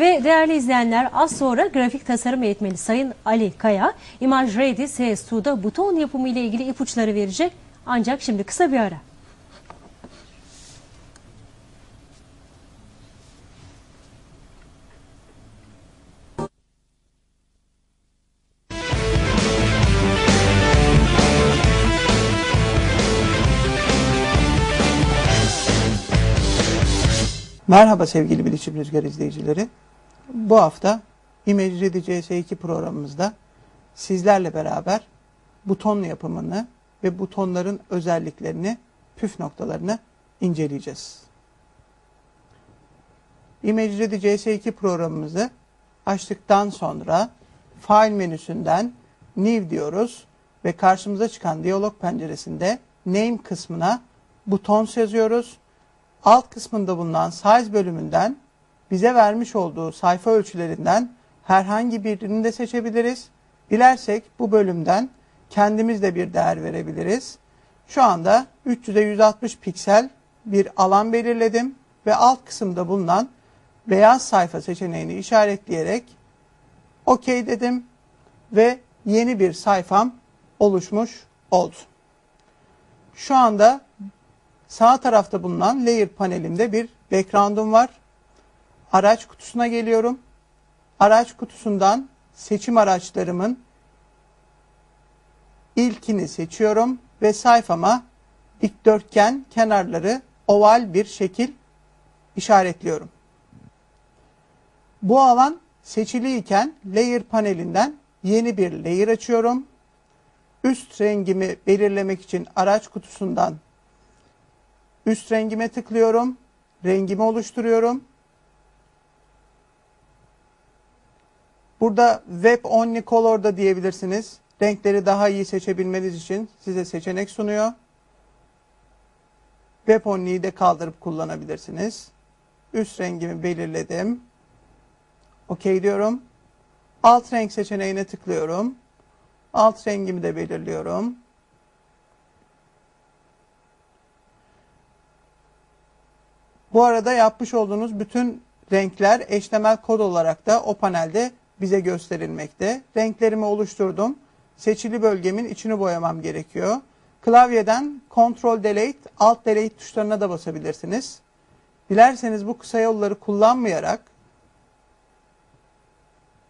Ve değerli izleyenler az sonra grafik tasarım eğitmeni Sayın Ali Kaya, Image Ready CS2'da buton yapımı ile ilgili ipuçları verecek. Ancak şimdi kısa bir ara. Merhaba sevgili Bilişim Rüzgar izleyicileri. Bu hafta Image Ready CS2 programımızda sizlerle beraber buton yapımını ve butonların özelliklerini, püf noktalarını inceleyeceğiz. Image Ready CS2 programımızı açtıktan sonra File menüsünden New diyoruz ve karşımıza çıkan diyalog penceresinde Name kısmına buton yazıyoruz alt kısmında bulunan size bölümünden bize vermiş olduğu sayfa ölçülerinden herhangi birini de seçebiliriz. Dilersek bu bölümden kendimiz de bir değer verebiliriz. Şu anda 300'e 160 piksel bir alan belirledim ve alt kısımda bulunan beyaz sayfa seçeneğini işaretleyerek OK dedim ve yeni bir sayfam oluşmuş oldu. Şu anda Sağ tarafta bulunan layer panelimde bir background'um var. Araç kutusuna geliyorum. Araç kutusundan seçim araçlarımın ilkini seçiyorum ve sayfama dikdörtgen kenarları oval bir şekil işaretliyorum. Bu alan seçiliyken layer panelinden yeni bir layer açıyorum. Üst rengimi belirlemek için araç kutusundan Üst rengime tıklıyorum. Rengimi oluşturuyorum. Burada Web Only Color da diyebilirsiniz. Renkleri daha iyi seçebilmeniz için size seçenek sunuyor. Web Only'yi de kaldırıp kullanabilirsiniz. Üst rengimi belirledim. OK diyorum. Alt renk seçeneğine tıklıyorum. Alt rengimi de belirliyorum. Bu arada yapmış olduğunuz bütün renkler HTML kod olarak da o panelde bize gösterilmekte. Renklerimi oluşturdum. Seçili bölgemin içini boyamam gerekiyor. Klavyeden Ctrl Delete, Alt Delete tuşlarına da basabilirsiniz. Dilerseniz bu kısa yolları kullanmayarak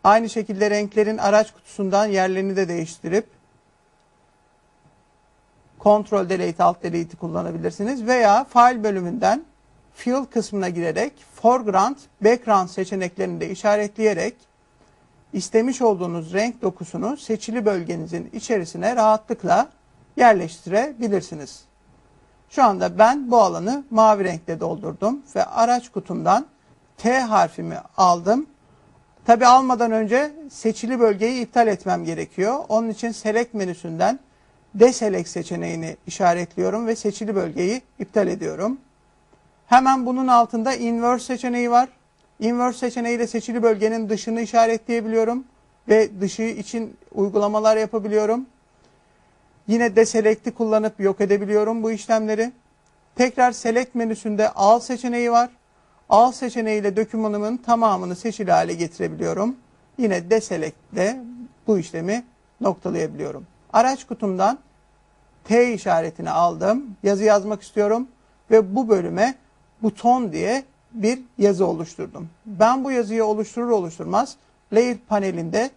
aynı şekilde renklerin araç kutusundan yerlerini de değiştirip Ctrl Delete, Alt Delete'i kullanabilirsiniz veya file bölümünden Fill kısmına girerek foreground, background seçeneklerini de işaretleyerek istemiş olduğunuz renk dokusunu seçili bölgenizin içerisine rahatlıkla yerleştirebilirsiniz. Şu anda ben bu alanı mavi renkle doldurdum ve araç kutumdan T harfimi aldım. Tabi almadan önce seçili bölgeyi iptal etmem gerekiyor. Onun için Select menüsünden Deselect seçeneğini işaretliyorum ve seçili bölgeyi iptal ediyorum. Hemen bunun altında inverse seçeneği var. Inverse seçeneğiyle seçili bölgenin dışını işaretleyebiliyorum ve dışı için uygulamalar yapabiliyorum. Yine deselect'i kullanıp yok edebiliyorum bu işlemleri. Tekrar select menüsünde al seçeneği var. Al seçeneğiyle dokümanımın tamamını seçili hale getirebiliyorum. Yine deselect'te bu işlemi noktalayabiliyorum. Araç kutumdan T işaretini aldım. Yazı yazmak istiyorum ve bu bölüme buton diye bir yazı oluşturdum. Ben bu yazıyı oluşturur oluşturmaz layer panelinde